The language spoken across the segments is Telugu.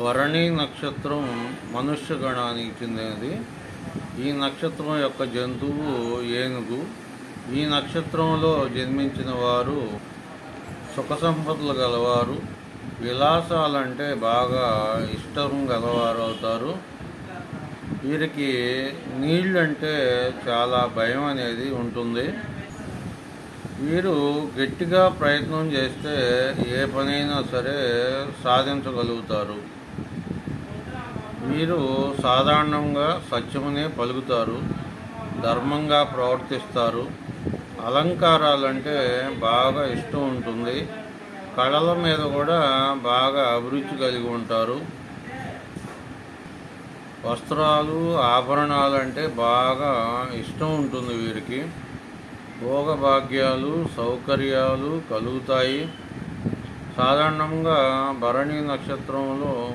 వరణి నక్షత్రం మనుష్య గణానికి చెందినది. ఈ నక్షత్రం యొక్క జంతువు ఏనుగు. ఈ నక్షత్రంలో జన్మించిన వారు సుఖ సంపదలు గలవారు. విలాసాలంటే బాగా ఇష్టం గలవారు అవుతారు. వీరికి నీళ్ళంటే చాలా భయం అనేది ఉంటుంది. వీరు గట్టిగా ప్రయత్నం చేస్తే ఏ పనైనా సరే సాధించగలుగుతారు. వీరు సాధారణంగా సత్యమునే పలుకుతారు ధర్మంగా ప్రవర్తిస్తారు. అలంకారాలంటే బాగా ఇష్టం ఉంటుంది. కళల మీద కూడా బాగా అభిరుచి కలిగి ఉంటారు. వస్త్రాలు ఆభరణాలు అంటే బాగా ఇష్టం ఉంటుంది వీరికి. భోగభాగ్యాలు సౌకర్యాలు కలుగుతాయి. సాధారణంగా భరణి నక్షత్రంలో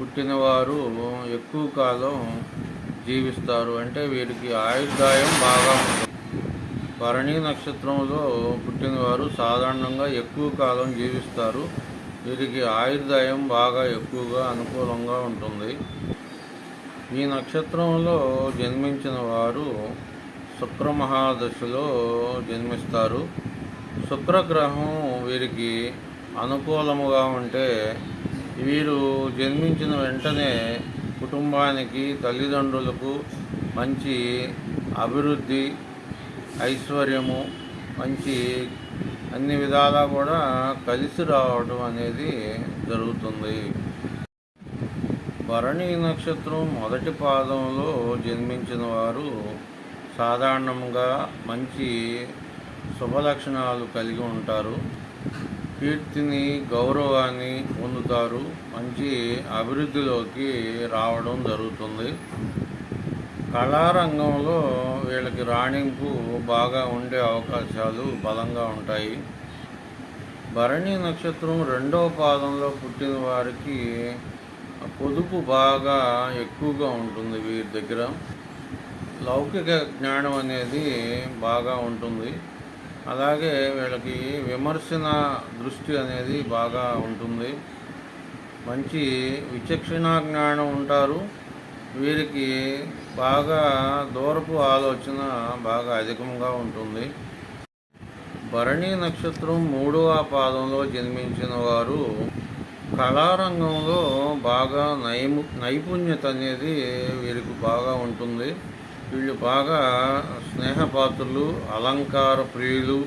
పుట్టినవారు ఎక్కువ కాలం జీవిస్తారు అంటే వీరికి ఆయుర్దాయం బాగా ఉంటుంది. భరణి నక్షత్రంలో పుట్టినవారు సాధారణంగా ఎక్కువ కాలం జీవిస్తారు. వీరికి ఆయుర్దాయం బాగా ఎక్కువగా అనుకూలంగా ఉంటుంది. ఈ నక్షత్రంలో జన్మించిన వారు శుక్రమహాదశలో జన్మిస్తారు. శుక్రగ్రహం వీరికి అనుకూలముగా ఉంటే వీరు జన్మించిన వెంటనే కుటుంబానికి తల్లిదండ్రులకు మంచి అభివృద్ధి ఐశ్వర్యము మంచి అన్ని విధాలా కూడా కలిసి రావడం అనేది జరుగుతుంది. భరణి నక్షత్రం మొదటి పాదంలో జన్మించిన వారు సాధారణంగా మంచి శుభలక్షణాలు కలిగి ఉంటారు. కీర్తిని గౌరవాన్ని పొందుతారు. మంచి అభివృద్ధిలోకి రావడం జరుగుతుంది. కళారంగంలో వీళ్ళకి రాణింపు బాగా ఉండే అవకాశాలు బలంగా ఉంటాయి. భరణి నక్షత్రం రెండవ పాదంలో పుట్టిన వారికి పొదుపు బాగా ఎక్కువగా ఉంటుంది వీరి దగ్గర. లౌకిక జ్ఞానం అనేది బాగా ఉంటుంది. అలాగే వీళ్ళకి విమర్శన దృష్టి అనేది బాగా ఉంటుంది. మంచి విచక్షణ జ్ఞానం ఉంటారు. వీరికి బాగా దూరపు ఆలోచన బాగా అధికంగా ఉంటుంది. భరణి నక్షత్రం మూడవ పాదంలో జన్మించిన వారు కళారంగంలో బాగా నైము నైపుణ్యత అనేది వీరికి బాగా ఉంటుంది. వీళ్ళు బాగా స్నేహపాత్రులు అలంకార ప్రియులు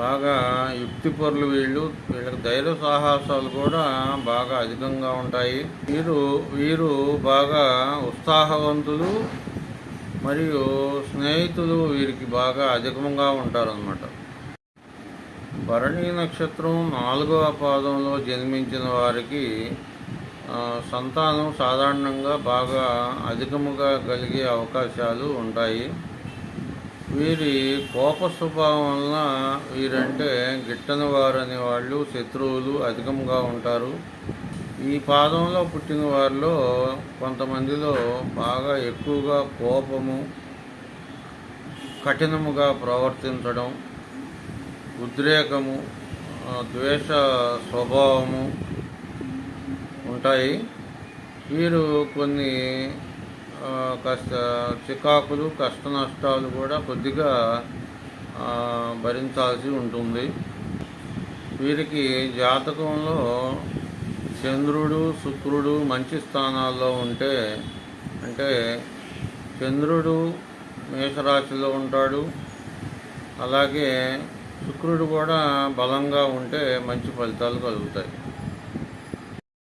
బాగా యుక్తిపరులు వీళ్ళు. వీళ్ళకి ధైర్య సాహసాలు కూడా బాగా అధికంగా ఉంటాయి. వీరు వీరు బాగా ఉత్సాహవంతులు మరియు స్నేహితులు వీరికి బాగా అధికంగా ఉంటారన్నమాట. భరణి నక్షత్రం నాలుగవ పాదంలో జన్మించిన వారికి సంతానం సాధారణంగా బాగా అధికముగా కలిగే అవకాశాలు ఉంటాయి. వీరి కోప స్వభావం వలన వీరంటే గిట్టని వారని వాళ్ళు శత్రువులు అధికంగా ఉంటారు. ఈ పాదంలో పుట్టిన వారిలో కొంతమందిలో బాగా ఎక్కువగా కోపము కఠినముగా ప్రవర్తించడం ఉద్రేకము ద్వేష స్వభావము ఉంటాయి. వీరు కొన్ని కష్ట చికాకులు కష్ట నష్టాలు కూడా కొద్దిగా భరించాల్సి ఉంటుంది. వీరికి జాతకంలో చంద్రుడు శుక్రుడు మంచి స్థానాల్లో ఉంటే అంటే చంద్రుడు మేషరాశిలో ఉంటాడు. అలాగే శుక్రుడు కూడా బలంగా ఉంటే మంచి ఫలితాలు కలుగుతాయి.